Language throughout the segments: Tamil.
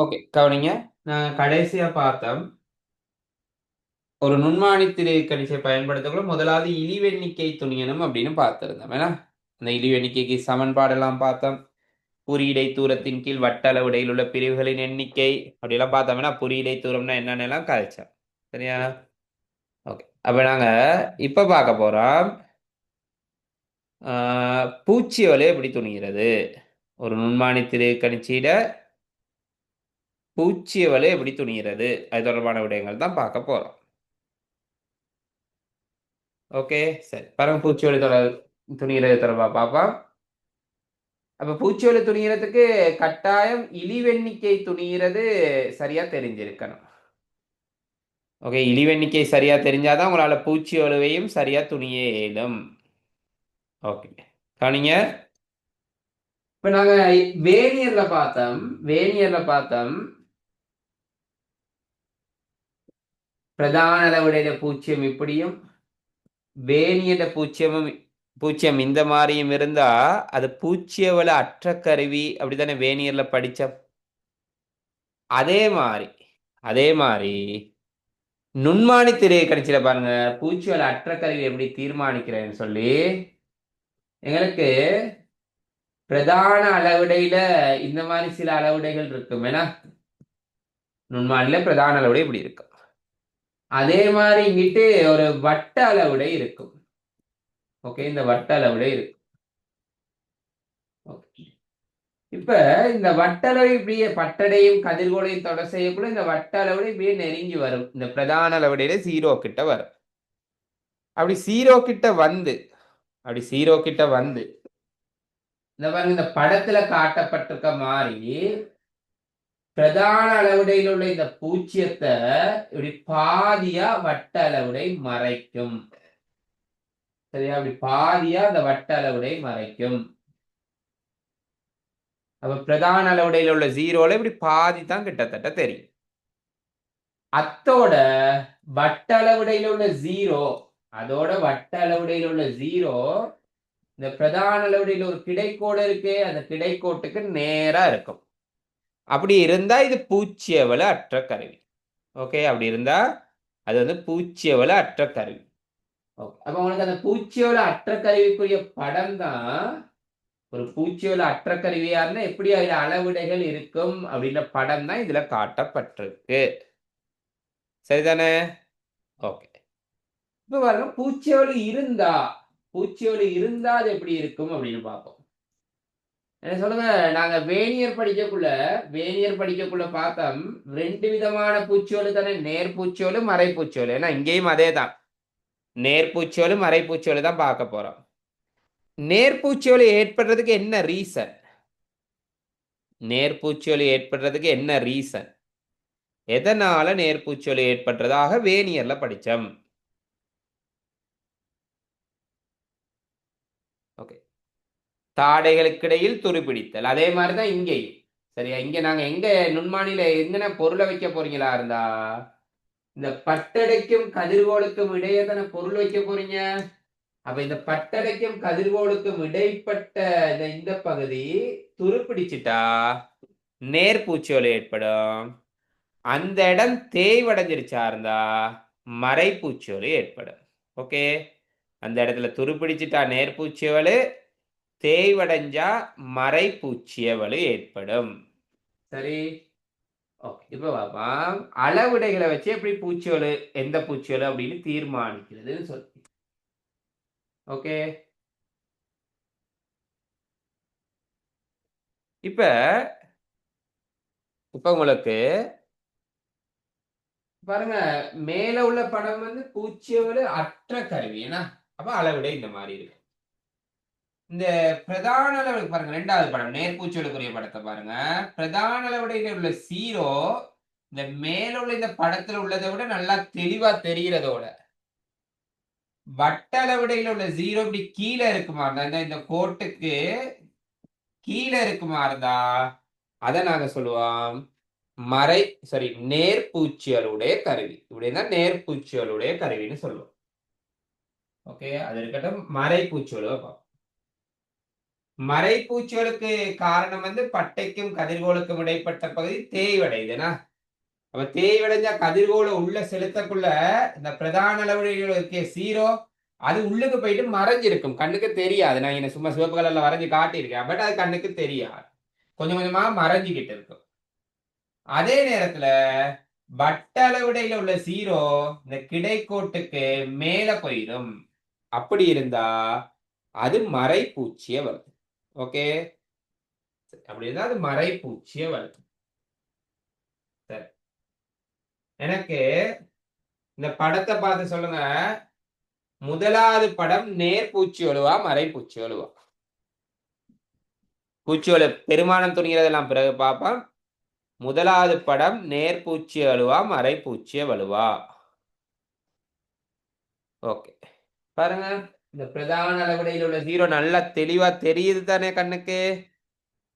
ஓகே கவனிங்க. நான் கடைசியாக பார்த்தோம். ஒரு நுண்மானி திரை கணிசை பயன்படுத்தக்குள்ள முதலாவது இழிவெண்ணிக்கை துணியணும் அப்படின்னு பார்த்துருந்தோம். ஏன்னா அந்த இழிவெண்ணிக்கைக்கு சமன்பாடெல்லாம் பார்த்தோம். குறியீடை தூரத்தின் கீழ் வட்ட அளவுடையில் உள்ள பிரிவுகளின் எண்ணிக்கை அப்படிலாம் பார்த்தோம்னா குறியீடை தூரம்னா என்னென்னலாம் கழிச்சோம். சரியா? ஓகே அப்போ நாங்கள் இப்போ பார்க்க போகிறோம் பூச்சி வலை எப்படி துணிகிறது? ஒரு நுண்மானி திரு கணிச்சியிட பூச்சிய வலை எப்படி துணிகிறது அது தொடர்பான விடயங்கள் தான் பார்க்க போகிறோம் ஓகே சரி. பாருங்க பூச்சி வலை தொடர் துணிகிறது தொடர்பாக பார்ப்போம். அப்போ பூச்சி வலை துணிகிறதுக்கு கட்டாயம் இழிவெண்ணிக்கை துணிகிறது சரியாக தெரிஞ்சிருக்கணும். ஓகே இழிவெண்ணிக்கை சரியாக தெரிஞ்சாதான் உங்களால் பூச்சி வலுவையும் சரியாக துணிய இயலும். ஓகே கவனிங்க. இப்போ நாங்கள் வேனியரில் பார்த்தோம் வேனியரில் பார்த்தோம் பிரதான அளவுடைய பூச்சியம் இப்படியும் வேணியட பூச்சியமும் பூச்சியம் இந்த மாதிரியும் இருந்தா அது பூச்சியவள அற்ற கருவி அப்படித்தானே வேணியர்ல படிச்ச? அதே மாதிரி அதே மாதிரி நுண்மானி திரையை கணிச்சிட பாருங்க. பூச்சியோட அற்ற கருவி எப்படி தீர்மானிக்கிறேன்னு சொல்லி எங்களுக்கு பிரதான அளவுடையில இந்த மாதிரி சில அளவுடைகள் இருக்கும். ஏன்னா நுண்மானில பிரதான அளவுடை இப்படி இருக்கும். அதே மாதிரி இங்கிட்டு ஒரு வட்ட அளவுடை இருக்கும். ஓகே இந்த வட்ட அளவுடை இருக்கும். இப்ப இந்த வட்டளவு இப்படியே பட்டடையும் கதிர்கோளையும் தொடர் செய்யக்கூட இந்த வட்ட அளவுட இப்படியே நெருங்கி வரும். இந்த பிரதான அளவுடையில சீரோ கிட்ட வரும். அப்படி சீரோ கிட்ட வந்து அப்படி சீரோ கிட்ட வந்து இந்த பாருங்க இந்த படத்துல காட்டப்பட்டிருக்க மாதிரி பிரதான அளவுடையில் உள்ள இந்த பூச்சியத்தை இப்படி பாதியா வட்ட அளவுடை மறைக்கும். சரியா? அப்படி பாதியா அந்த வட்ட அளவுடை மறைக்கும். அப்ப பிரதான அளவுடையில் உள்ள ஜீரோல இப்படி பாதி தான் கிட்டத்தட்ட தெரியும். அத்தோட வட்ட அளவுடையில் உள்ள ஜீரோ அதோட வட்ட அளவுடையில் உள்ள ஜீரோ இந்த பிரதான அளவுடையில் ஒரு கிடைக்கோடு இருக்கு அந்த கிடைக்கோட்டுக்கு நேரா இருக்கும். அப்படி இருந்தா இது பூச்சியவல அற்ற கருவி. ஓகே அப்படி இருந்தா அது வந்து பூச்சியவல அற்ற கருவி. அப்போ உங்களுக்கு அந்த பூச்சியோல அற்ற கருவிக்குரிய படம் தான் ஒரு பூச்சியோல அற்ற கருவியா இருந்தால் எப்படி அதில் அளவிடைகள் இருக்கும் அப்படின்ற படம் தான் இதுல காட்டப்பட்டிருக்கு. சரிதானே? ஓகே. இப்போ பாருங்க பூச்சியோலி இருந்தா பூச்சியோலி இருந்தா அது எப்படி இருக்கும் அப்படின்னு பார்ப்போம். என்ன சொல்லுங்க? நாங்க வேணியர் படிக்கக்குள்ள வேணியர் படிக்கக்குள்ள பார்த்தோம் ரெண்டு விதமான பூச்சியோலு தானே. நேர் பூச்சியோலு மறை பூச்சியோலு ஏன்னா இங்கேயும் அதே தான் நேர்பூச்சியோலு மறைப்பூச்சியோலு தான் பார்க்க போறோம். நேர்பூச்சியோலி ஏற்படுறதுக்கு என்ன ரீசன் நேர்பூச்சியோலி ஏற்படுறதுக்கு என்ன ரீசன் எதனால நேர்பூச்சியோலி ஏற்படுறதாக வேணியர்ல படித்தோம் ஓகே தாடைகளுக்கிடையில் துருப்பிடித்தல். அதே மாதிரிதான் இங்கேயும். சரியா? இங்க நாங்க எங்க நுண்மானில எங்கன பொருளை வைக்க போறீங்களா இருந்தா? இந்த பட்டடைக்கும் கதிர்கோளுக்கும் இடையே தானே பொருள் வைக்க போறீங்க? அப்ப இந்த பட்டடைக்கும் கதிர்கோளுக்கும் இடைப்பட்ட இந்த இந்த பகுதி துருப்பிடிச்சிட்டா நேர்பூச்சியோல ஏற்படும். அந்த இடம் தேய்வடைஞ்சிருச்சா இருந்தா மறைப்பூச்சியோல ஏற்படும். ஓகே? அந்த இடத்துல துருப்பிடிச்சிட்டா நேர்பூச்சியவலு தேய்வடைஞ்சா மறை பூச்சியவலு ஏற்படும். சரி? ஓகே இப்போ பார்ப்போம் அளவுடைகளை வச்சு எப்படி பூச்சியோலு எந்த பூச்சியோலு அப்படின்னு தீர்மானிக்கிறதுன்னு சொல்லி ஓகே? இப்ப இப்ப உங்களுக்கு பாருங்க மேல உள்ள படம் வந்து பூச்சியோடு அற்ற கருவி ஏன்னா? அப்ப அளவிடை இந்த மாதிரி இருக்கு. இந்த பிரதான அளவுக்கு பாருங்க ரெண்டாவது படம் நேர்பூச்சலுக்குரிய படத்தை பாருங்க. பிரதான அளவுடைய உள்ள சீரோ இந்த மேல உள்ள இந்த படத்துல உள்ளதை விட நல்லா தெளிவா தெரிகிறதோட வட்ட அளவுடையில உள்ள ஜீரோ இப்படி கீழே இருக்குமா இருந்தா இந்த கோட்டுக்கு கீழே இருக்குமா இருந்தா அதை நாங்க சொல்லுவோம் மறை சாரி நேர்பூச்சியலுடைய கருவி. இப்படின்னா நேர்பூச்சியலுடைய கருவின்னு சொல்லுவோம். ஓகே அது இருக்கட்டும் மறைப்பூச்சியலு மறைப்பூச்சிகளுக்கு காரணம் வந்து பட்டைக்கும் கதிர்கோளுக்கும் இடைப்பட்ட பகுதி தேய்வடையுதுனா அப்ப தேய்வடைஞ்சா கதிர்கோளை உள்ள செலுத்தக்குள்ள இந்த பிரதான அளவுகள் இருக்க சீரோ அது உள்ளுக்கு போயிட்டு மறைஞ்சிருக்கும். கண்ணுக்கு தெரியாது. நான் என்ன சும்மா சிவப்பு கலர்ல வரைஞ்சு காட்டியிருக்கேன். பட் அது கண்ணுக்கு தெரியாது. கொஞ்சம் கொஞ்சமா மறைஞ்சிக்கிட்டு இருக்கும். அதே நேரத்துல வட்ட அளவுடையில உள்ள சீரோ இந்த கிடைக்கோட்டுக்கு மேல போயிடும். அப்படி இருந்தா அது மறைப்பூச்சிய வருது. ஓகே அப்படி இருந்தா அது மறைப்பூச்சிய வருது சரி. எனக்கு இந்த படத்தை பார்த்து சொல்லுங்க. முதலாவது படம் நேர்பூச்சி ஒழுவா மறைப்பூச்சி ஒழுவா பூச்சி ஒழு பெருமானம் துணிகிறதெல்லாம் பிறகு பார்ப்போம். முதலாவது படம் நேர்பூச்சி அழுவா மறைப்பூச்சிய வலுவா? ஓகே. பாருங்க. இந்த பிரதான அளவுடையில் உள்ள ஜீரோ நல்லா தெளிவா தெரியுது தானே கண்ணுக்கு?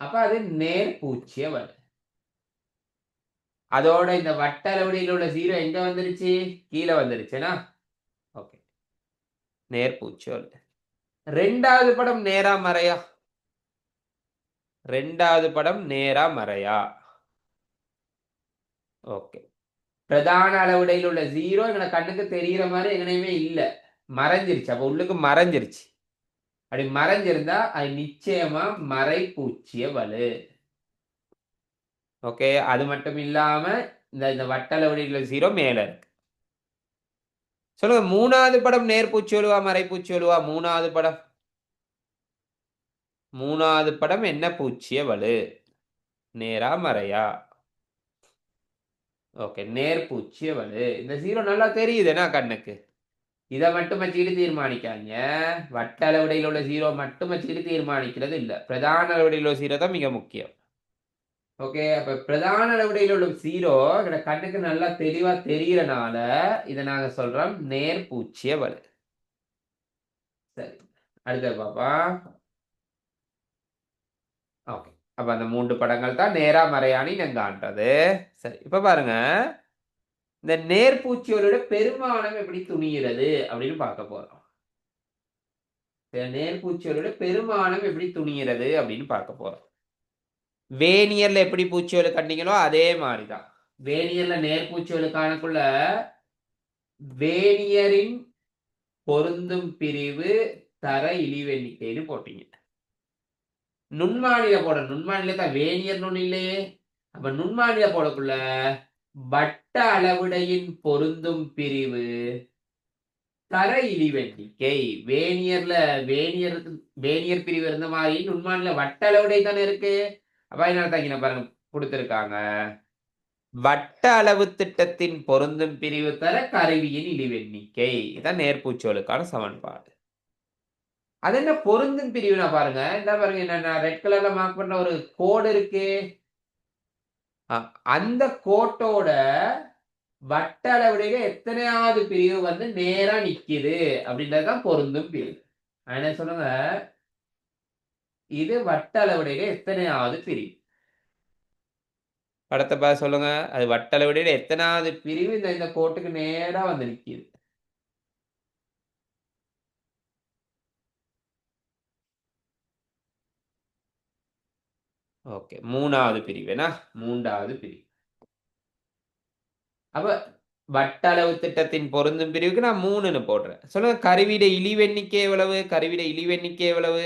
அப்ப அது நேர்பூச்சிய வலு அதோட இந்த வட்ட அளவுடையில் உள்ள ஜீரோ எங்க வந்துருச்சு? கீழே வந்துருச்சுனா? ஓகே நேர்பூச்சி வலு ரெண்டாவது படம் நேரா மறையா? ரெண்டாவது படம் நேரா மறையா? ஓகே பிரதான அளவுடையில் உள்ள ஜீரோ எங்களை கண்ணுக்கு தெரிகிற மாதிரி எங்கனையுமே இல்லை. மறைஞ்சிருச்சு. அப்போ உள்ளுக்கு மறைஞ்சிருச்சு. அப்படி மறைஞ்சிருந்தா அது நிச்சயமா மறைப்பூச்சிய வலு. ஓகே? அது மட்டும் இல்லாம இந்த இந்த வட்ட அளவுடையில் சீரோ ஜீரோ மேல இருக்கு. சொல்லுங்க மூணாவது படம் நேர்பூச்சி வலுவா மறைப்பூச்சி வலுவா? மூணாவது படம். மூணாவது படம் என்ன பூச்சிய வலு? நேரா மறையா? ஓகே நேர்பூச்சிய வலு. இந்த ஜீரோ நல்லா தெரியுதுன்னா கண்ணுக்கு? இதை மட்டும் வச்சுக்கிட்டு தீர்மானிக்காங்க வட்ட அளவுடையில் உள்ள ஜீரோ மட்டும் வச்சுக்கிட்டு தீர்மானிக்கிறது இல்லை பிரதான அளவுடையில் உள்ள ஜீரோ தான் மிக முக்கியம். ஓகே அப்போ பிரதான அளவுடையில் உள்ள ஜீரோ எங்களோட கண்ணுக்கு நல்லா தெளிவா தெரியறனால இதை நாங்கள் சொல்றோம் நேர்பூச்சிய வலு. சரி அடுத்தது பாப்பா. ஓகே அப்போ அந்த மூன்று படங்கள் தான் நேரா மறையாணி நாங்கள் காண்றது சரி இப்போ பாருங்க. இந்த நேர்பூச்சியோட பெருமானம் எப்படி துணிகிறது அப்படின்னு பார்க்க போறோம். இந்த நேர்பூச்சியோட பெருமானம் எப்படி துணிகிறது அப்படின்னு பார்க்க போறோம். வேனியர்ல எப்படி பூச்சியோலை கண்டீங்களோ அதே மாதிரிதான். வேனியர்ல நேர்பூச்சியோடு காணக்குள்ள வேனியரின் பொருந்தும் பிரிவு தர இழிவெண்ணிக்கைன்னு போட்டீங்க. நுண்மாநில போட நுண்மாநில தான் வேணியர் நுண் இல்லையே. அப்ப நுண்மாநில போடக்குள்ள வட்ட அளவுடையின் பொருந்தும் பிரிவு. தர இழிவெண்ணிக்கை. வேனியர்ல வேணியர் வேனியர் பிரிவு இருந்த மாதிரி நுண்மானில வட்ட அளவுடை தானே இருக்கு? அப்ப என்ன தங்கின பாருங்க கொடுத்துருக்காங்க. வட்ட அளவு திட்டத்தின் பொருந்தும் பிரிவு தர கருவியின் இழிவெண்ணிக்கை. இதான் நேர்பூச்சோலுக்கான சமன்பாடு. அது என்ன பொருந்தும் பிரிவுனா பாருங்க இந்த பாருங்க என்ன ரெட் கலர்ல மார்க் பண்ண ஒரு கோடு இருக்கு. அந்த கோட்டோட வட்ட அளவுடைய எத்தனையாவது பிரிவு வந்து நேரா நிக்குது அப்படின்றதுதான் பொருந்தும் பிரிவு. என்ன சொல்லுங்க? இது வட்ட அளவுடைய எத்தனையாவது பிரிவு? படத்தை பார்த்து சொல்லுங்க. அது வட்ட அளவுடைய எத்தனாவது பிரிவு இந்த இந்த கோட்டுக்கு நேரா வந்து நிக்குது. ஓகே மூணாவது பிரிவுனா மூன்றாவது பிரிவு. அப்ப வட்டளவு திட்டத்தின் பொருந்தும் பிரிவுக்கு நான் மூணுன்னு போடுறேன். சொல்லுங்க கருவிட இழிவெண்ணிக்கை எவ்வளவு? கருவிட இழிவெண்ணிக்கை எவ்வளவு?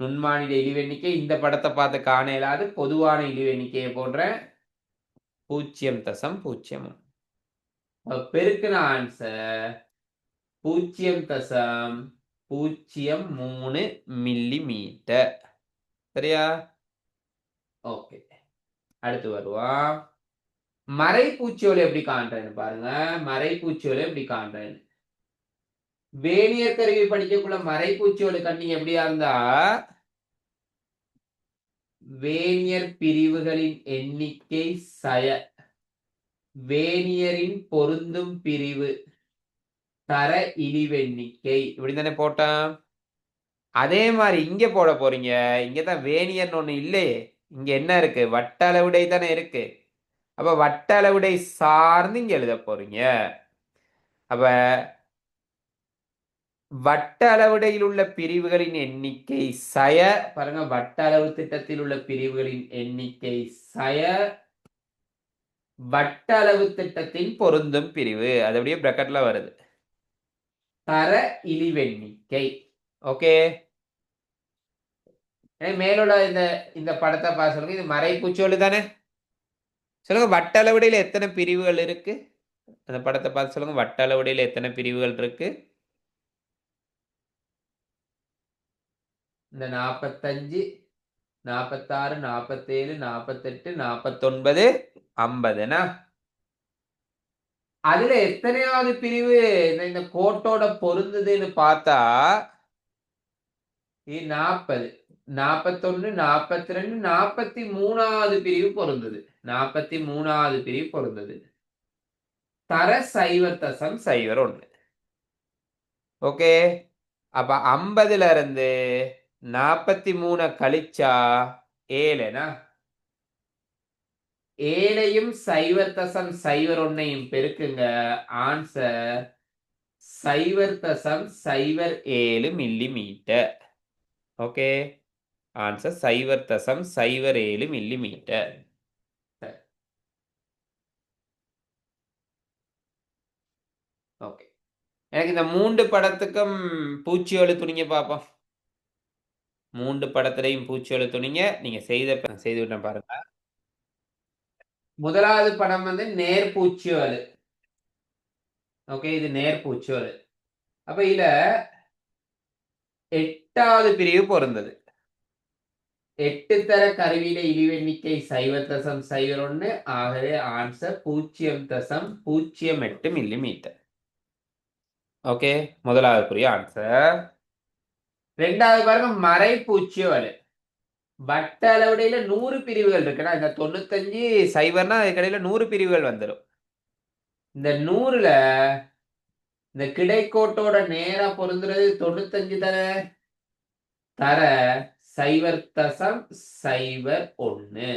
நுண்மானிட இழிவெண்ணிக்கை இந்த படத்தை பார்த்து காண இயலாது பொதுவான இழிவெண்ணிக்கையை போடுறேன். பூஜ்ஜியம் தசம் பூஜ்ஜியம் பெருக்கின ஆன்சர் பூஜ்ஜியம் தசம் பூஜ்ஜியம் மூணு மில்லி மீட்டர் சரியா? ஓகே அடுத்து வருவோம். மறைப்பூச்சியோலை எப்படி காண்றேன்னு பாருங்க. மறைப்பூச்சியோலை எப்படி காண்றேன்னு. வேலியர் கருவி படிக்கக்குள்ள மறைப்பூச்சியோலை கண்டிங்க எப்படியா இருந்தா? வேனியர் பிரிவுகளின் எண்ணிக்கை சய. வேனியரின் பொருந்தும் பிரிவு. தர இழிவெண்ணிக்கை. இப்படி தானே போட்டான் அதே மாதிரி இங்க போட போறீங்க. இங்கதான் வேணியன் ஒண்ணு இல்லையே. இங்க என்ன இருக்கு? வட்ட அளவுடை தானே இருக்கு. அப்ப வட்ட அளவுடை சார்ந்து இங்க எழுத போறீங்க. அப்ப வட்ட அளவுடையில் உள்ள பிரிவுகளின் எண்ணிக்கை சய பாருங்க வட்ட அளவு திட்டத்தில் உள்ள பிரிவுகளின் எண்ணிக்கை சய வட்ட அளவு திட்டத்தின் பொருந்தும் பிரிவு. அது அப்படியே பிரக்கெட்ல வருது. தர இழிவெண்ணிக்கை. ஓகே மேலுள்ள இந்த இந்த படத்தை பார்த்து சொல்லுங்க. இது மறைப்பூச்சோடு தானே? சொல்லுங்க வட்ட அளவுடையில் எத்தனை பிரிவுகள் இருக்கு? அந்த படத்தை பார்த்து சொல்லுங்க வட்ட அளவுடையில் எத்தனை பிரிவுகள் இருக்கு? இந்த நாற்பத்தஞ்சு நாற்பத்தாறு நாற்பத்தேழு நாற்பத்தெட்டு நாற்பத்தொன்பது ஐம்பதுனா? அதுல எத்தனையாவது பிரிவு இந்த இந்த கோட்டோட பொருந்ததுன்னு பார்த்தா நாற்பது நாற்பத்தொன்னு நாற்பத்தி ரெண்டு நாற்பத்தி மூணாவது பிரிவு பொருந்தது. நாற்பத்தி மூணாவது பிரிவு பொருந்தது. தர சைவத்தசம் சைவர் ஒன்று ஓகே? அப்ப ஐம்பதுல இருந்து நாற்பத்தி மூணை கழிச்சா ஏழுனா? ஏழையும் சைவர் தசம் சைவர் ஒன்னையும் பெருக்குங்க. ஆன்சர் சைவர் தசம் சைவர் ஏழு மில்லி மீட்டர் ஓகே ஆன்சர் சைவர் தசம் சைவர் ஏழு மில்லி மீட்டர் ஓகே எனக்கு இந்த மூன்று படத்துக்கும் பூச்சி துணிங்க பார்ப்போம் மூன்று படத்திலையும் பூச்சி துணிங்க. நீங்கள் செய்த செய்து விட்டேன் பாருங்கள் முதலாவது படம் வந்து நேர்பூச்சியோடு ஓகே இது நேர்பூச்சியோடு அப்ப இதுல எட்டாவது பிரிவு பொருந்தது. எட்டு தர கருவியில இழிவெண்ணிக்கை சைவ தசம் சைவர் ஒன்று ஆகவே ஆன்சர் பூஜ்ஜியம் தசம் பூஜ்ஜியம் எட்டு மில்லி மீட்டர் ஓகே முதலாவது புரிய ஆன்சர் ரெண்டாவது பாருங்க மறை பூச்சியோடு வட்ட அளவுடையில நூறு பிரிவுகள் இருக்குன்னா இந்த தொண்ணூத்தஞ்சு சைபர்னா அதுக்கடையில நூறு பிரிவுகள் வந்துடும் இந்த நூறுல இந்த கிடைக்கோட்டோட நேரா பொருந்துறது தொண்ணூத்தஞ்சு தர தர சைவர் தசம் சைவர் ஒன்று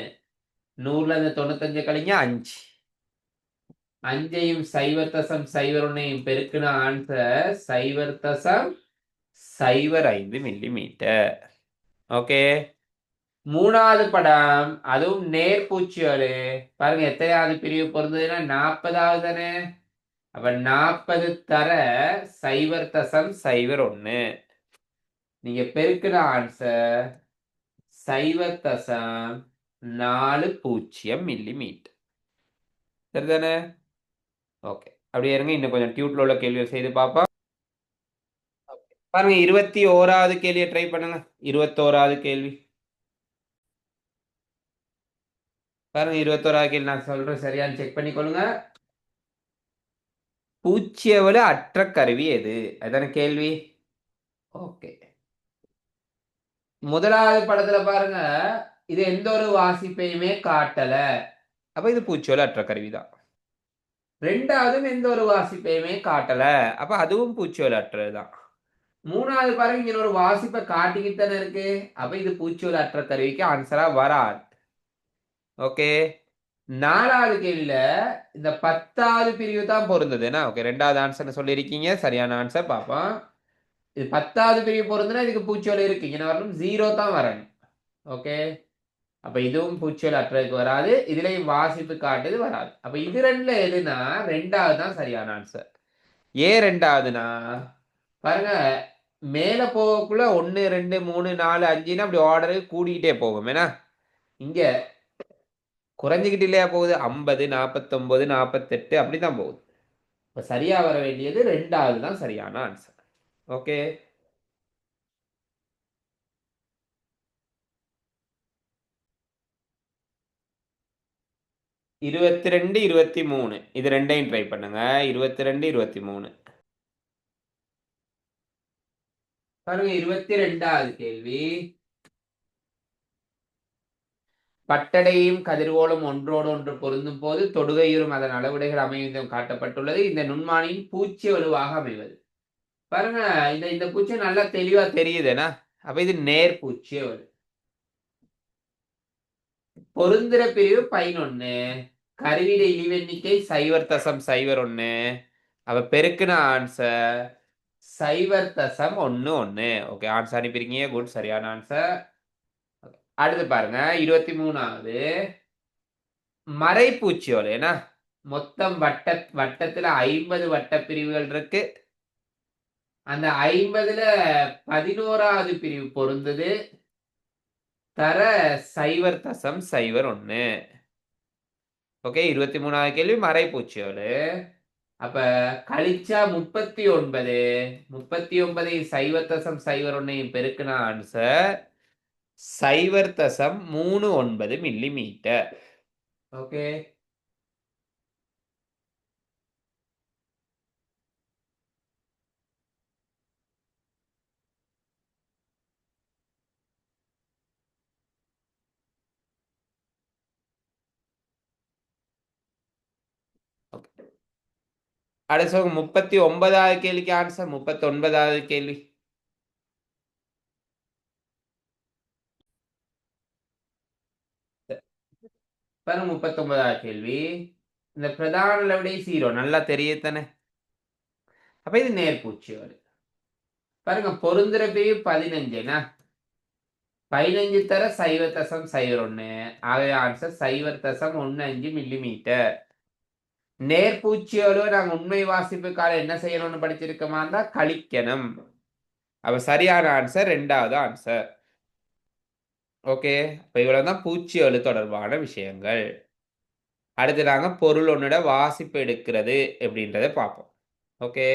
நூறுல இந்த தொண்ணூத்தஞ்சு கழிங்க அஞ்சு. அஞ்சையும் சைவர் தசம் சைவர் ஒன்னையும் பெருக்குன ஆன்சர் சைவர் தசம் சைவர் ஐந்து மில்லி மீட்டர் ஓகே மூணாவது படம் அதுவும் நேர்பூச்சியோடு பாருங்க எத்தனையாவது பிரிவு பொருந்ததுன்னா நாற்பதாவது தானே? அப்ப நாற்பது தர சைவர் தசம் சைவர் ஒன்று நீங்க பெருக்கிற ஆன்சர் சைவர் தசம் நாலு பூஜ்ஜியம் மில்லி மீட்டர் சரிதானே? ஓகே அப்படியே இருங்க இன்னும் கொஞ்சம் டியூட்ல உள்ள கேள்வியை செய்து பார்ப்போம். பாருங்க இருபத்தி ஓராவது கேள்வியை ட்ரை பண்ணுங்க. இருபத்தோராவது கேள்வி. பாருங்க இருபத்தோராவது கேள்வி நான் சொல்றேன் சரியான்னு செக் பண்ணிக்கொள்ளுங்க பூச்சியவடு அற்ற கருவி எது? அதுதானே கேள்வி? ஓகே. முதலாவது படத்துல பாருங்க இது எந்த ஒரு வாசிப்பையுமே காட்டல. அப்ப இது பூச்சியோல அற்ற கருவி தான். ரெண்டாவதும் எந்த ஒரு வாசிப்பையுமே காட்டல. அப்ப அதுவும் பூச்சியோல அற்றதுதான் மூணாவது பாருங்க இங்க ஒரு வாசிப்பை காட்டிக்கிட்டு தானே இருக்கு. அப்ப இது பூச்சியோல அற்ற கருவிக்கு ஆன்சரா வராது. ஓகே. நாலாவது கேள்வியில இந்த பத்தாவது பிரிவு தான் பொருந்ததுன்னா ஓகே ரெண்டாவது ஆன்சர்னு சொல்லியிருக்கீங்க. சரியான ஆன்சர் பார்ப்போம். இது பத்தாவது பிரிவு பொருந்துனா இதுக்கு பூச்சியோல இருக்கு. என்ன வரணும். ஜீரோ தான் வரணும். ஓகே. அப்ப இதுவும் பூச்சியோல அற்றதுக்கு வராது. இதுலயும் வாசிப்பு காட்டுது வராது. அப்ப இது ரெண்டுல எதுனா ரெண்டாவது தான் சரியான ஆன்சர் ஏன் ரெண்டாவதுனா? பாருங்க. மேல போகக்குள்ள ஒன்று ரெண்டு மூணு நாலு அஞ்சுன்னா அப்படி ஆர்டரு கூடிக்கிட்டே போகும். ஏன்னா இங்க குறைஞ்சிக்கிட்டு இல்லையா போகுது? ஐம்பது நாற்பத்தொம்போது நாற்பத்தெட்டு அப்படி தான் போகுது. இப்போ சரியாக வர வேண்டியது ரெண்டாவது தான் சரியான ஆன்சர் ஓகே இருபத்தி ரெண்டு இருபத்தி மூணு இது ரெண்டையும் ட்ரை பண்ணுங்க. இருபத்தி ரெண்டு இருபத்தி மூணு பாருங்க இருபத்தி ரெண்டாவது கேள்வி. பட்டடையும் கதிர்கோளும் ஒன்றோடு ஒன்று பொருந்தும் போது தொடுகையுறும் அதன் அளவுடைகள் அமைவதும் காட்டப்பட்டுள்ளது. இந்த நுண்மானியின் பூச்சி வலுவாக அமைவது. பாருங்க இந்த இந்த பூச்சி நல்லா தெளிவா தெரியுதுனா அப்ப இது நேர் பூச்சி வருது பொருந்திர பிரிவு பதினொன்னு கருவிட இழிவெண்ணிக்கை சைவர் தசம் சைவர் ஒன்று அவ பெருக்குன ஆன்சர் சைவர் தசம் ஒன்று ஒன்று ஓகே ஆன்சர் அனுப்பியிருக்கீங்க குட் சரியான ஆன்சர் அடுத்து பாருங்க இருபத்தி மூணாவது. மறைப்பூச்சியோல் ஏன்னா மொத்தம் வட்ட வட்டத்துல ஐம்பது வட்ட பிரிவுகள் இருக்கு. அந்த ஐம்பதுல பதினோராவது பிரிவு பொருந்தது. தர சைவர் தசம் சைவர் ஒன்று ஓகே இருபத்தி மூணாவது கேள்வி மறைப்பூச்சியோடு அப்ப கழிச்சா முப்பத்தி ஒன்பது. முப்பத்தி ஒன்பதையும் சைவ தசம் சைவர் ஒன்னையும் பெருக்குனா ஆன்சர் சைவர் தசம் மூணு ஒன்பது மில்லி மீட்டர் ஓகே. அடுத்த முப்பத்தி ஒன்பதாவது கேள்விக்கு ஆன்சர் முப்பத்தி ஒன்பதாவது கேள்வி. பாருங்க முப்பத்தி ஒன்பதாவது கேள்வி. இந்த பிரதான லெவடை சீரோ நல்லா தெரியத்தானே அப்ப இது நேர்பூச்சி வரும் பாருங்க பொருந்துற பதினஞ்சுனா பதினஞ்சு தர சைவ தசம் சைவர் ஒன்று ஆகவே ஆன்சர் சைவர் தசம் ஒன்று அஞ்சு மில்லி மீட்டர் நேர்பூச்சியோடு நாங்கள் உண்மை வாசிப்புக்காக என்ன செய்யணும்னு படிச்சிருக்கோமா இருந்தா கழிக்கணும். அப்ப சரியான ஆன்சர் ரெண்டாவது ஆன்சர் ஓகே இப்போ இவ்வளோ தான் பூச்சியோடு தொடர்பான விஷயங்கள். அடுத்து நாங்கள் பொருள் ஒன்றோட வாசிப்பு எடுக்கிறது அப்படின்றத பார்ப்போம். ஓகே